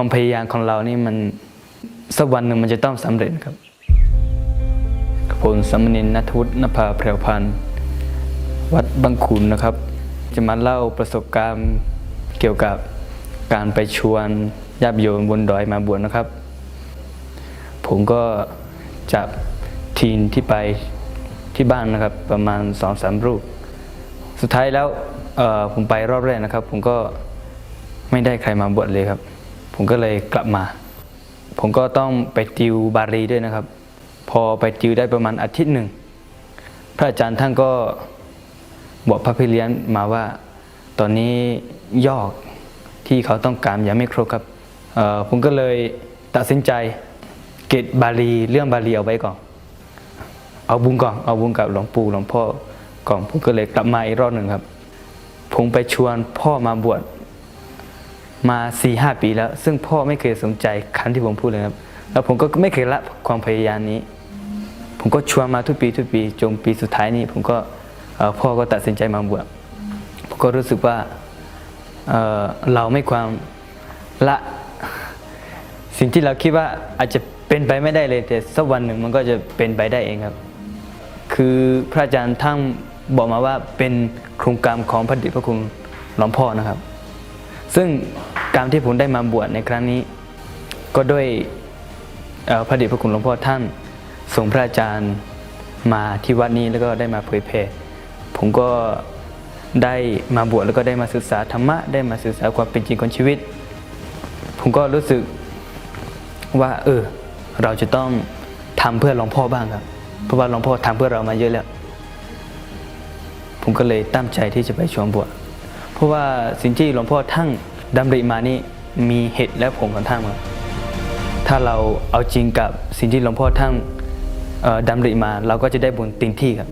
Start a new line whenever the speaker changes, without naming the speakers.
ความพยายามของเรานี่มันสักวันหนึ่งมันจะต้องสำเร็จครับกับผมสมเณรนัทวุฒินภาแพรวพันธ์วัดบางขุนนะครับ จะมาเล่าประสบการณ์เกี่ยวกับการไปชวนญาติโยมบนดอยมาบวชนะครับ ผมก็จับทีมที่ไปที่บ้านนะครับ ประมาณสองสามรูป สุดท้ายแล้วผมไปรอบแรกนะครับ ผมก็ไม่ได้ใครมาบวชเลยครับ ผมก็เลยกลับมา ผมก็ต้องไปติวบาลีด้วยนะครับ พอไปติวได้ประมาณอาทิตย์หนึ่ง พระอาจารย์ท่านก็บอกพระพี่เลี้ยงมาว่า ตอนนี้ยอกที่เขาต้องการยังไม่ครบครับเอ่อผมก็เลยตัดสินใจเก็บบาลีเรื่องบาลีเอาไว้ก่อน เอาบุญก่อนเอาบุญกับหลวงปู่หลวงพ่อก่อนผมก็เลยกลับมาอีกรอบหนึ่งครับ ผมไปชวนพ่อมาบวช มาสี่ห้าปีแล้ว ซึ่งพ่อไม่เคยสนใจคำที่ผมพูดเลยครับ แล้วผมก็ไม่เคยละความพยายามนี้ ผมก็ชวนมาทุกปีทุกปีจนปีสุดท้ายนี้ ผมก็พ่อก็ตัดสินใจมาบวชผมก็รู้สึกว่าเเราไม่ความละสิ่งที่เราคิดว่าอาจจะเป็นไปไม่ได้เลยแต่สักวันหนึ่งมันก็จะเป็นไปได้เองครับ คือพระอาจารย์ท่านบอกมาว่าเป็นโครงการของพระดชพระคุณหลวงพ่อนะครับ ซึ่ง การที่ผมได้มาบวชในครั้งนี้ ก็ด้วยพระเดชพระคุณหลวงพ่อท่านส่งพระอาจารย์มาที่วัดนี้แล้วก็ได้มาเผยแผ่ผมก็ได้มาบวชแล้วก็ได้มาศึกษาธรรมะ ได้มาศึกษาความเป็นจริงของชีวิต ผมก็รู้สึกว่า เออ เราจะต้องทำเพื่อหลวงพ่อบ้างครับ เพราะว่าหลวงพ่อทำเพื่อเรามาเยอะแล้ว ผมก็เลยตั้งใจที่จะไปชวนบวชเพราะว่าสิ่งที่หลวงพ่อท่าน ดำริมานี่มีเหตุและผลของท่านครับถ้าเราเอาจริงกับสิ่งที่หลวงพ่อท่านเอ่อดำริมา เราก็จะได้บุญเต็มที่ครับ